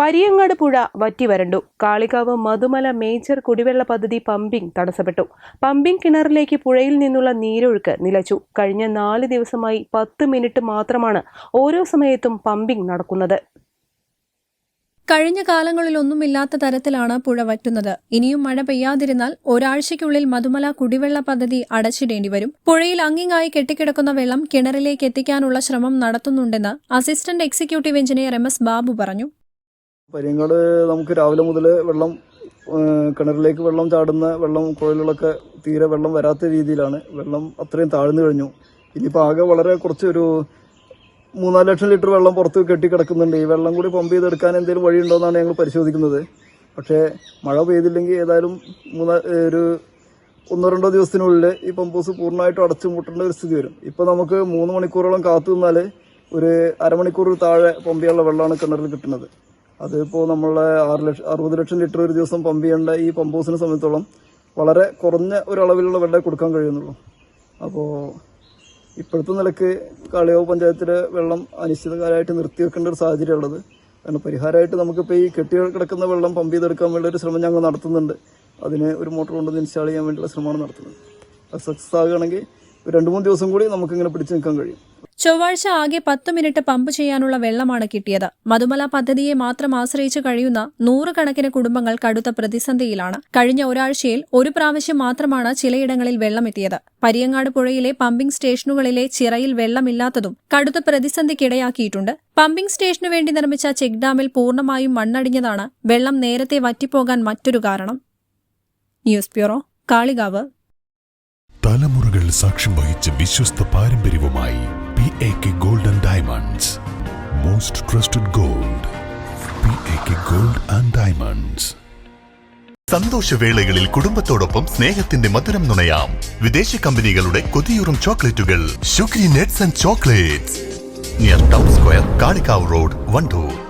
പരിയങ്ങാട് പുഴ വറ്റിവരണ്ടു. കാളികാവ് മധുമല മേജർ കുടിവെള്ള പദ്ധതി പമ്പിംഗ് തടസ്സപ്പെട്ടു. പമ്പിംഗ് കിണറിലേക്ക് പുഴയിൽ നിന്നുള്ള നീരൊഴുക്ക് നിലച്ചു. കഴിഞ്ഞ നാല് ദിവസമായി പത്ത് മിനിറ്റ് മാത്രമാണ് ഓരോ സമയത്തും പമ്പിംഗ് നടക്കുന്നത്. കഴിഞ്ഞ കാലങ്ങളിലൊന്നുമില്ലാത്ത തരത്തിലാണ് പുഴ വറ്റുന്നത്. ഇനിയും മഴ പെയ്യാതിരുന്നാൽ ഒരാഴ്ചയ്ക്കുള്ളിൽ മധുമല കുടിവെള്ള പദ്ധതി അടച്ചിടേണ്ടി വരും. പുഴയിൽ അങ്ങിങ്ങായി കെട്ടിക്കിടക്കുന്ന വെള്ളം കിണറിലേക്ക് എത്തിക്കാനുള്ള ശ്രമം നടത്തുന്നുണ്ടെന്ന് assistant executive engineer M S Babu പറഞ്ഞു. പരിയങ്ങാട് നമുക്ക് രാവിലെ മുതൽ വെള്ളം കിണറിലേക്ക് വെള്ളം ചാടുന്ന വെള്ളം കുഴലുകളൊക്കെ തീരെ വെള്ളം വരാത്ത രീതിയിലാണ്. വെള്ളം അത്രയും താഴ്ന്നു കഴിഞ്ഞു. ഇനിയിപ്പോൾ ആകെ വളരെ കുറച്ച് ഒരു മൂന്നാൽ ലക്ഷം ലിറ്റർ വെള്ളം പുറത്ത് കെട്ടി കിടക്കുന്നുണ്ട്. ഈ വെള്ളം കൂടി പമ്പ് ചെയ്തെടുക്കാൻ എന്തെങ്കിലും വഴിയുണ്ടോ എന്നാണ് ഞങ്ങൾ പരിശോധിക്കുന്നത്. പക്ഷേ മഴ പെയ്തില്ലെങ്കിൽ ഏതായാലും മൂന്നാ ഒരു ഒന്നോ രണ്ടോ ദിവസത്തിനുള്ളിൽ ഈ പമ്പ് ഹൗസ് പൂർണമായിട്ടും അടച്ചു മുട്ടേണ്ട ഒരു സ്ഥിതി വരും. ഇപ്പോൾ നമുക്ക് മൂന്ന് മണിക്കൂറോളം കാത്തു നിന്നാൽ ഒരു അരമണിക്കൂർ താഴെ പമ്പിയുള്ള വെള്ളമാണ് കിണറിൽ കിട്ടുന്നത്. അതിപ്പോൾ നമ്മളെ ആറ് ലക്ഷം അറുപത് ലക്ഷം ലിറ്റർ ഒരു ദിവസം പമ്പ് ചെയ്യേണ്ട ഈ പമ്പ് ഹൗസിനെ സംബന്ധിച്ചോളം വളരെ കുറഞ്ഞ ഒരളവിലുള്ള വെള്ളം കൊടുക്കാൻ കഴിയുന്നുള്ളൂ. അപ്പോൾ ഇപ്പോഴത്തെ നിലയ്ക്ക് കാളിയാവ് പഞ്ചായത്തിലെ വെള്ളം അനിശ്ചിതകാലമായിട്ട് നിർത്തി വെക്കേണ്ട ഒരു സാഹചര്യം ഉള്ളത് കാരണം പരിഹാരമായിട്ട് നമുക്കിപ്പോൾ ഈ കെട്ടി കിടക്കുന്ന വെള്ളം പമ്പ് ചെയ്തെടുക്കാൻ വേണ്ടി ഒരു ശ്രമം ഞങ്ങൾ നടത്തുന്നുണ്ട്. അതിന് ഒരു മോട്ടോർ കൊണ്ടുവന്ന് ഇൻസ്റ്റാൾ ചെയ്യാൻ വേണ്ടിയുള്ള ശ്രമമാണ് നടത്തുന്നത്. അത് സക്സസ് ആകുകയാണെങ്കിൽ രണ്ട് മൂന്ന് ദിവസം കൂടി നമുക്കിങ്ങനെ പിടിച്ചു നിൽക്കാൻ കഴിയും. ചൊവ്വാഴ്ച ആകെ പത്ത് മിനിറ്റ് പമ്പ് ചെയ്യാനുള്ള വെള്ളമാണ് കിട്ടിയത്. മധുമല പദ്ധതിയെ മാത്രം ആശ്രയിച്ച് കഴിയുന്ന നൂറുകണക്കിന് കുടുംബങ്ങൾ കടുത്ത പ്രതിസന്ധിയിലാണ്. കഴിഞ്ഞ ഒരാഴ്ചയിൽ ഒരു പ്രാവശ്യം മാത്രമാണ് ചിലയിടങ്ങളിൽ വെള്ളമെത്തിയത്. പരിയങ്ങാട് പുഴയിലെ പമ്പിംഗ് സ്റ്റേഷനുകളിലെ ചിറയിൽ വെള്ളമില്ലാത്തതും കടുത്ത പ്രതിസന്ധിക്കിടയാക്കിയിട്ടുണ്ട്. പമ്പിംഗ് സ്റ്റേഷനു വേണ്ടി നിർമ്മിച്ച ചെക്ക് ഡാമിൽ പൂർണമായും മണ്ണടിഞ്ഞതാണ് വെള്ളം നേരത്തെ വറ്റിപ്പോകാൻ മറ്റൊരു കാരണം. News bureau Kalikavu. തലമുറകൾ സാക്ഷ്യം വഹിച്ച വിശ്വസ്ത പാരമ്പര്യവുമായി P A K gold and diamonds most trusted gold P A K gold and diamonds സന്തോഷവേളകളിൽ കുടുംബത്തോടൊപ്പം സ്നേഹത്തിന്റെ മധുരം നുണയാം. വിദേശ കമ്പനികളുടെ കൊതിയൂറും ചോക്ലേറ്റുകൾ. Sugary nets and chocolates. Near town square Kalikavu road Wandoor